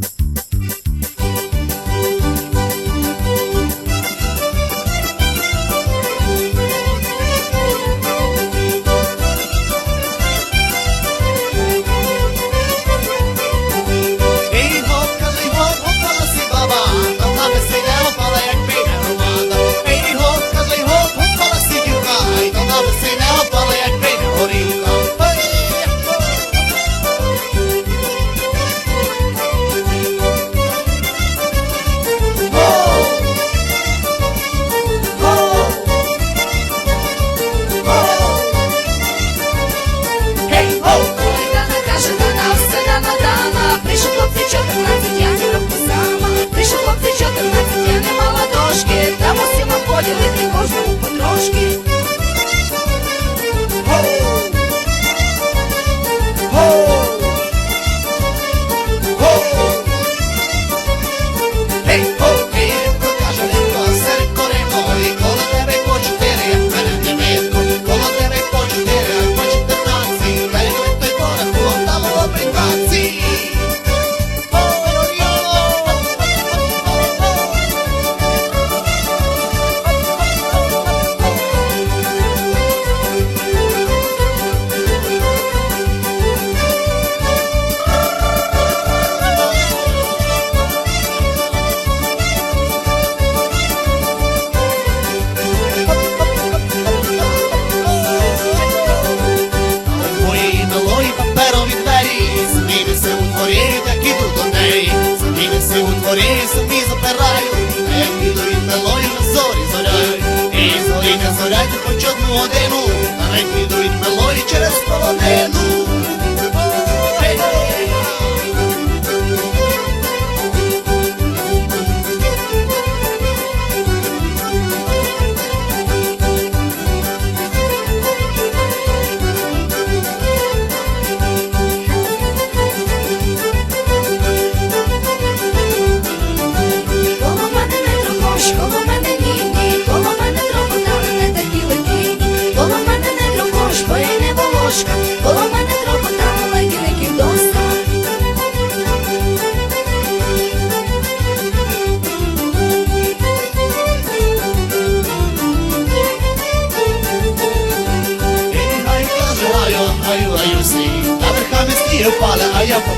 you. годину, та не хідують через полонину. பால ஐயப்ப